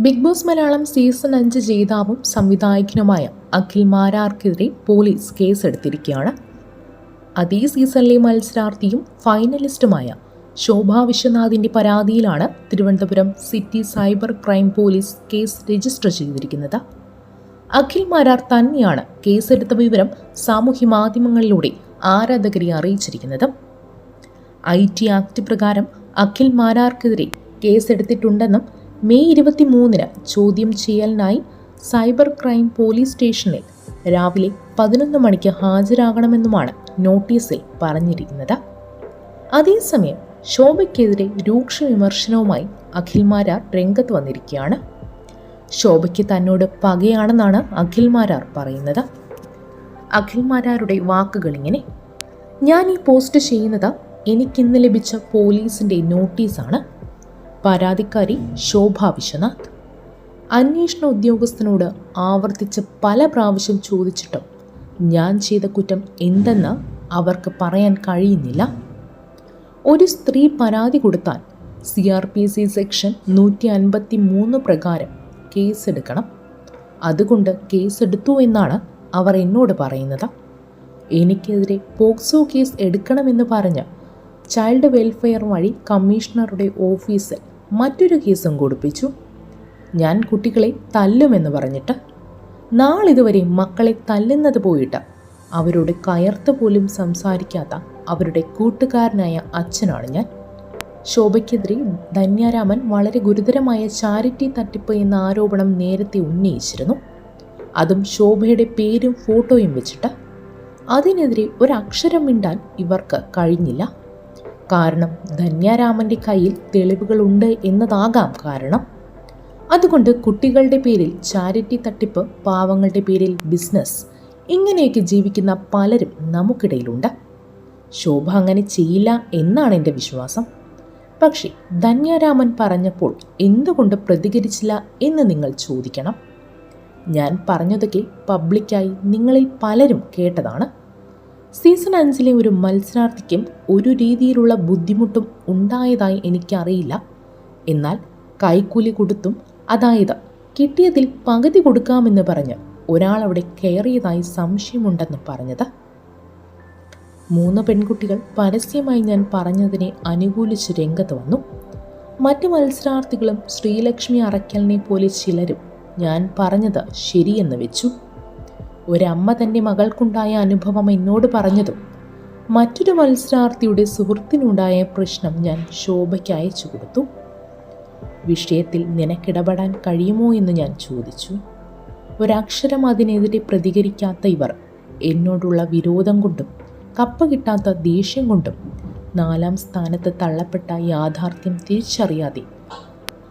Big boss Malayalam season അഞ്ച് ജേതാവും സംവിധായകനുമായ Akhil മാരാർക്കെതിരെ police കേസെടുത്തിരിക്കുകയാണ്. അതേ സീസണിലെ മത്സരാർത്ഥിയും ഫൈനലിസ്റ്റുമായ ശോഭ വിശ്വനാഥിന്റെ പരാതിയിലാണ് Thiruvananthapuram city cyber crime police case register ചെയ്തിരിക്കുന്നത്. അഖിൽ മാരാർ തന്നെയാണ് കേസെടുത്ത വിവരം സാമൂഹ്യ മാധ്യമങ്ങളിലൂടെ ആരാധകരെ അറിയിച്ചിരിക്കുന്നത്. ഐ ടി ആക്ട് പ്രകാരം അഖിൽ മാരാർക്കെതിരെ കേസെടുത്തിട്ടുണ്ടെന്നും മെയ് ഇരുപത്തി മൂന്നിന് ചോദ്യം ചെയ്യലിനായി സൈബർ ക്രൈം പോലീസ് സ്റ്റേഷനിൽ രാവിലെ പതിനൊന്ന് മണിക്ക് ഹാജരാകണമെന്നുമാണ് നോട്ടീസിൽ പറഞ്ഞിരിക്കുന്നത്. അതേസമയം ശോഭയ്ക്കെതിരെ രൂക്ഷ വിമർശനവുമായി അഖിൽമാരാർ രംഗത്ത് വന്നിരിക്കുകയാണ്. ശോഭയ്ക്ക് തന്നോട് പകയാണെന്നാണ് അഖിൽമാരാർ പറയുന്നത്. അഖിൽമാരാരുടെ വാക്കുകൾ ഇങ്ങനെ ഞാൻ ഈ പോസ്റ്റ് ചെയ്യുന്നത് എനിക്കിന്ന് ലഭിച്ച പോലീസിന്റെ നോട്ടീസാണ്. പരാതിക്കാരി ശോഭ വിശ്വനാഥ്. അന്വേഷണ ഉദ്യോഗസ്ഥനോട് ആവർത്തിച്ച് പല പ്രാവശ്യം ചോദിച്ചിട്ടും ഞാൻ ചെയ്ത കുറ്റം എന്തെന്ന് അവർക്ക് പറയാൻ കഴിയുന്നില്ല. ഒരു സ്ത്രീ പരാതി കൊടുത്താൽ C R P C section നൂറ്റി അൻപത്തി മൂന്ന് പ്രകാരം കേസെടുക്കണം. അതുകൊണ്ട് കേസെടുത്തു എന്നാണ് അവർ എന്നോട് പറയുന്നത്. എനിക്കെതിരെ പോക്സോ കേസ് എടുക്കണമെന്ന് പറഞ്ഞ് ചൈൽഡ് വെൽഫെയർ വഴി കമ്മീഷണറുടെ ഓഫീസിൽ മറ്റൊരു കേസും കൊടുപ്പിച്ചു. ഞാൻ കുട്ടികളെ തല്ലുമെന്ന് പറഞ്ഞിട്ട് നാളിതുവരെ മക്കളെ തല്ലുന്നത് പോയിട്ട് അവരോട് കയർത്ത് പോലും സംസാരിക്കാത്ത അവരുടെ കൂട്ടുകാരനായ അച്ഛനാണ് ഞാൻ. ശോഭയ്ക്കെതിരെ ധന്യാരാമൻ വളരെ ഗുരുതരമായ ചാരിറ്റി തട്ടിപ്പ് എന്ന ആരോപണം നേരത്തെ ഉന്നയിച്ചിരുന്നു. അതും ശോഭയുടെ പേരും ഫോട്ടോയും വെച്ചിട്ട് അതിനെതിരെ ഒരക്ഷരം മിണ്ടാൻ ഇവർക്ക് കഴിഞ്ഞില്ല. കാരണം ധന്യാരാമന്റെ കയ്യിൽ തെളിവുകളുണ്ട് എന്നതാകാം കാരണം. അതുകൊണ്ട് കുട്ടികളുടെ പേരിൽ ചാരിറ്റി തട്ടിപ്പ് പാവങ്ങളുടെ പേരിൽ ബിസിനസ് ഇങ്ങനെയൊക്കെ ജീവിക്കുന്ന പലരും നമുക്കിടയിലുണ്ട്. ശോഭ അങ്ങനെ ചെയ്യില്ല എന്നാണ് എന്റെ വിശ്വാസം. പക്ഷേ ധന്യാരാമൻ പറഞ്ഞപ്പോൾ എന്തുകൊണ്ട് പ്രതികരിച്ചില്ല എന്ന് നിങ്ങൾ ചോദിക്കണം. ഞാൻ പറഞ്ഞതൊക്കെ പബ്ലിക്കായി നിങ്ങളിൽ പലരും കേട്ടതാണ്. സീസൺ അഞ്ചിലെ ഒരു മത്സരാർത്ഥിക്കും ഒരു രീതിയിലുള്ള ബുദ്ധിമുട്ടും ഉണ്ടായതായി എനിക്കറിയില്ല. എന്നാൽ കൈക്കൂലി കൊടുത്തും അതായത് കിട്ടിയതിൽ പകുതി കൊടുക്കാമെന്ന് പറഞ്ഞ് ഒരാൾ അവിടെ കയറിയതായി സംശയമുണ്ടെന്ന് പറഞ്ഞത്. മൂന്ന് പെൺകുട്ടികൾ പരസ്യമായി ഞാൻ പറഞ്ഞതിനെ അനുകൂലിച്ച് രംഗത്ത് വന്നു. മറ്റു മത്സരാർത്ഥികളും ശ്രീലക്ഷ്മി അറയ്ക്കലിനെ പോലെ ചിലരും ഞാൻ പറഞ്ഞത് ശരിയെന്ന് വെച്ചു. ഒരമ്മ തന്റെ മകൾക്കുണ്ടായ അനുഭവം എന്നോട് പറഞ്ഞതും മറ്റൊരു മത്സരാർത്ഥിയുടെ സുഹൃത്തിനുണ്ടായ പ്രശ്നം ഞാൻ ശോഭയ്ക്ക് അയച്ചു കൊടുത്തു. വിഷയത്തിൽ നിനക്കിടപെടാൻ കഴിയുമോ എന്ന് ഞാൻ ചോദിച്ചു. ഒരക്ഷരം അതിനെതിരെ പ്രതികരിക്കാത്ത ഇവർ എന്നോടുള്ള വിരോധം കൊണ്ടും കപ്പ കിട്ടാത്ത ദേഷ്യം കൊണ്ടും നാലാം സ്ഥാനത്ത് തള്ളപ്പെട്ട യാഥാർത്ഥ്യം തിരിച്ചറിയാതെ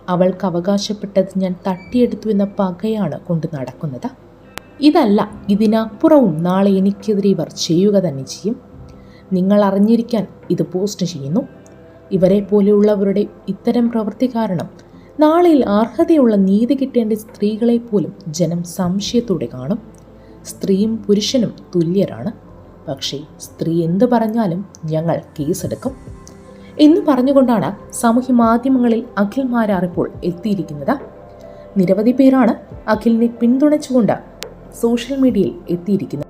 അവൾക്ക് അവകാശപ്പെട്ടത് ഞാൻ തട്ടിയെടുത്തു എന്ന പകയാണ് കൊണ്ട് നടക്കുന്നത്. ഇതല്ല ഇതിനപ്പുറവും നാളെ എനിക്കെതിരെ ഇവർ ചെയ്യുക തന്നെ ചെയ്യും. നിങ്ങൾ അറിഞ്ഞിരിക്കാൻ ഇത് പോസ്റ്റ് ചെയ്യുന്നു. ഇവരെ പോലെയുള്ളവരുടെ ഇത്തരം പ്രവൃത്തി കാരണം നാളെയിൽ അർഹതയുള്ള നീതി കിട്ടേണ്ട സ്ത്രീകളെ പോലും ജനം സംശയത്തോടെ കാണും. സ്ത്രീയും പുരുഷനും തുല്യരാണ്. പക്ഷേ സ്ത്രീ എന്ത് പറഞ്ഞാലും ഞങ്ങൾ കേസെടുക്കും. എന്ന് പറഞ്ഞുകൊണ്ടാണ് സാമൂഹ്യ മാധ്യമങ്ങളിൽ അഖിൽ മാരാർ ഇപ്പോൾ എത്തിയിരിക്കുന്നത്. നിരവധി പേരാണ് അഖിലിനെ പിന്തുണച്ചുകൊണ്ട് സോഷ്യൽ മീഡിയയിൽ എത്തിയിരിക്കുന്നത്.